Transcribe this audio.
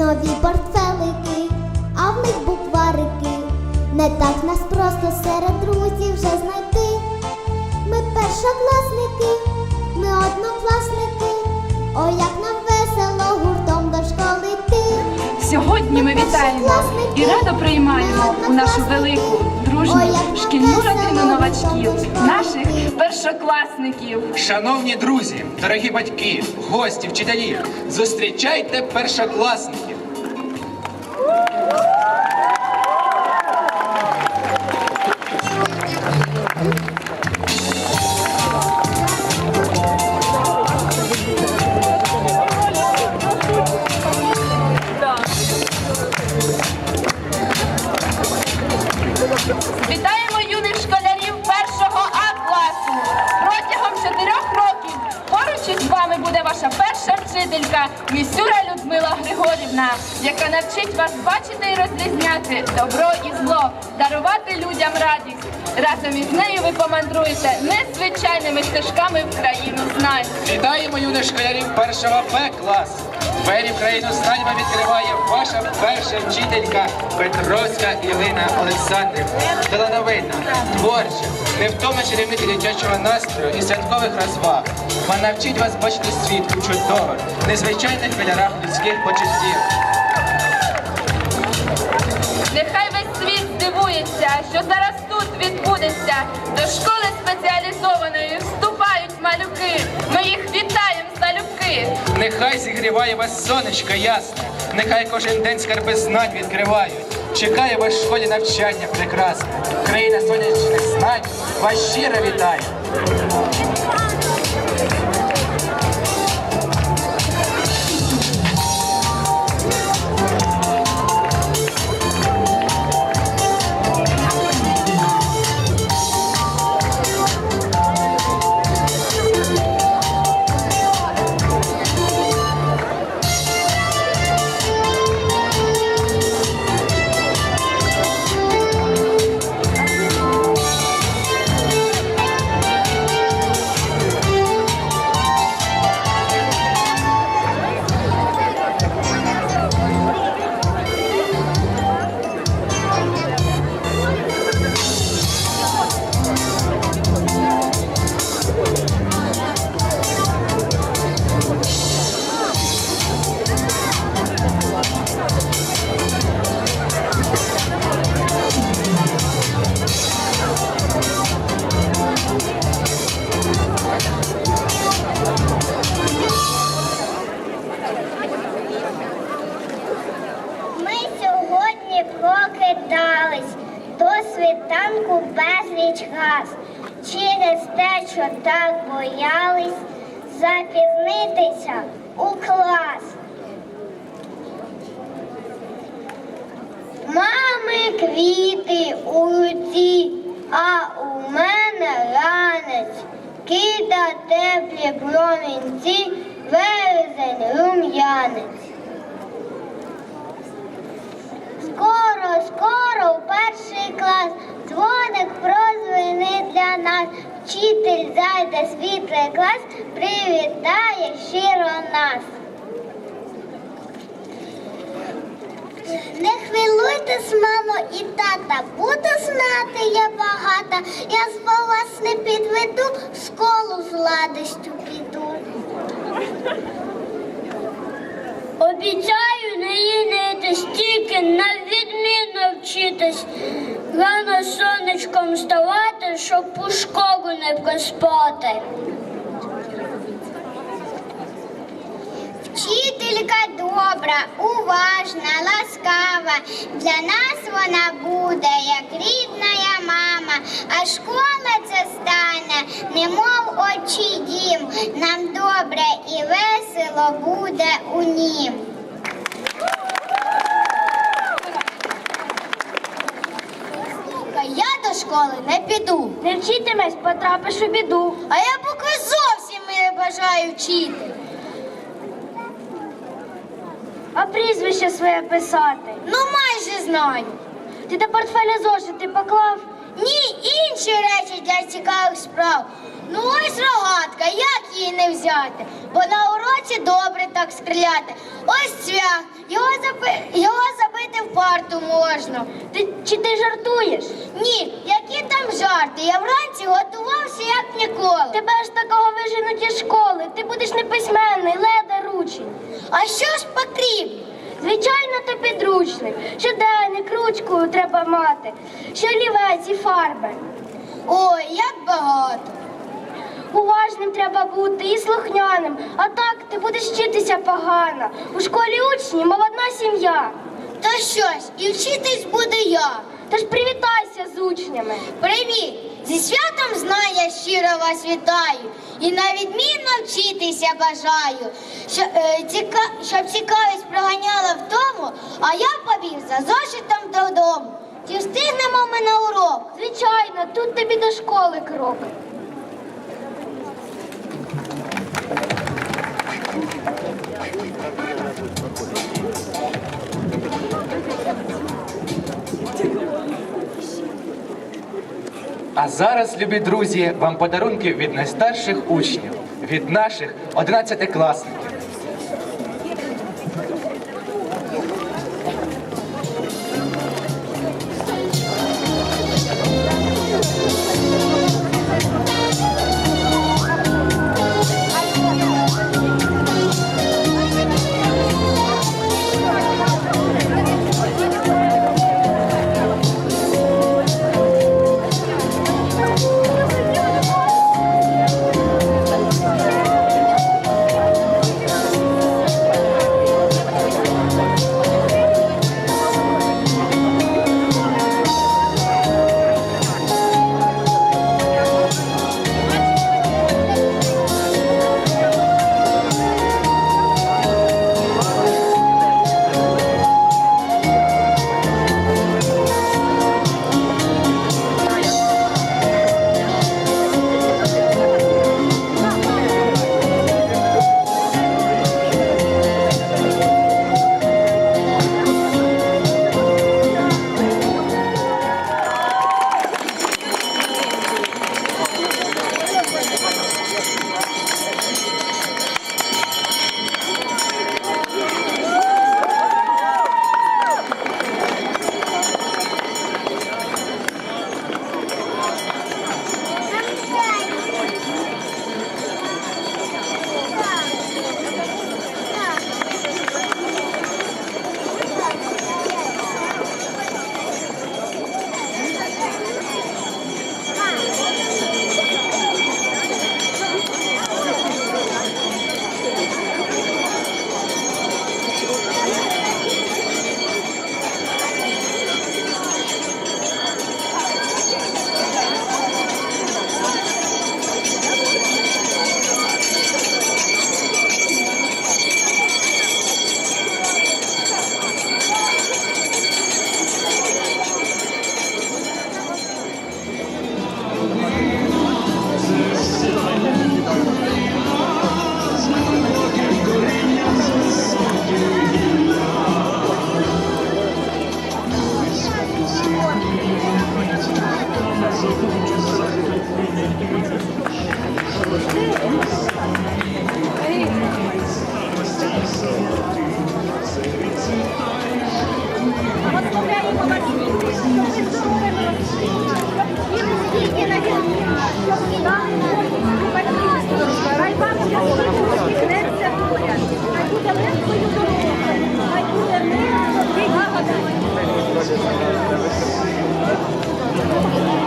нові портфелики, а в них букварики. Не так нас просто серед друзів вже знайти. Ми першокласники, ми однокласники. Ой, як нам весело гуртом до школи йти. Сьогодні ми вітаємо і радо приймаємо у нашу велику, дружну шкільну родину новачків, наших першокласників. Шановні друзі, дорогі батьки, гості, вчителі, зустрічайте першокласників. Вчителька Місюра Людмила Григорівна, яка навчить вас бачити і розрізняти добро і зло, дарувати людям радість. Разом із нею ви помандруєте незвичайними стежками в країну знань. Вітаємо юних школярів першого Б класу. Двері країну знань вам відкриває ваша перша вчителька Петровська Ірина Олександрівна. Талановита, творча, невтомна чарівниця дитячого настрою і святкових розваг. Вона навчить вас бачити світ у чудових, незвичайних кольорах людських почуттів. Нехай зігріває вас сонечко ясне, нехай кожен день скарби знань відкривають. Чекає вас в школі навчання прекрасне. Країна сонячних знань вас щиро вітає. Світанку безліч газ. Через те, що так боялись запізнитися у клас. Мами квіти у руці, а у мене ранець. Кида теплі промінці, вересень рум'янець. Скоро, скоро в перший клас дзвоник прозвенить для нас. Вчитель зайде світлий клас, привітає щиро нас. Не хвилюйтесь, мамо і тата, буду знати я багата. Я з вас не підведу, в школу з радістю піду. Обіцяю не лінитись, тільки на відмінно вчитись. Рано сонечком вставати, щоб у школу не проспати. Вчителька добра, уважна, ласкава. Для нас вона буде, як рідна мама, а школа це стане, немов очі дім. Нам добре і весело буде у нім. Я до школи не піду. Не вчитимеш, потрапиш у біду. А я поки зовсім не бажаю вчити. А прізвище своє писати. Ну, майже знаю. Ти до портфеля зошити поклав? Ні, інші речі для цікавих справ. Ну ось рогатка, як її не взяти? Бо на уроці добре так стріляти. Ось цвях, його, заби... його забити в парту можна. Ти чи ти жартуєш? Ні, які там жарти? Я вранці готувався як ніколи. Тебе ж такого виженуть із школи. Ти будеш неписьменний, леда ручень. А що ж потрібно? Звичайно, то підручник. Щоденник, ручку треба мати. Ще олівець і фарби. Ой, як багато. Уважним треба бути і слухняним. А так ти будеш вчитися погано. У школі учні, мов одна сім'я. То щось, і вчитись буде я. Тож привітайся з учнями. Привіт! Зі святом знання щиро вас вітаю. І на відмінно вчитися бажаю. Що, е, ціка... Щоб цікавість проганяла вдому, а я побіг за зошитом додому. Чи встигнемо ми на урок? Звичайно, тут тобі до школи крок. А зараз, любі друзі, вам подарунки від найстарших учнів, від наших 11-класників. Буде мир, Thank you.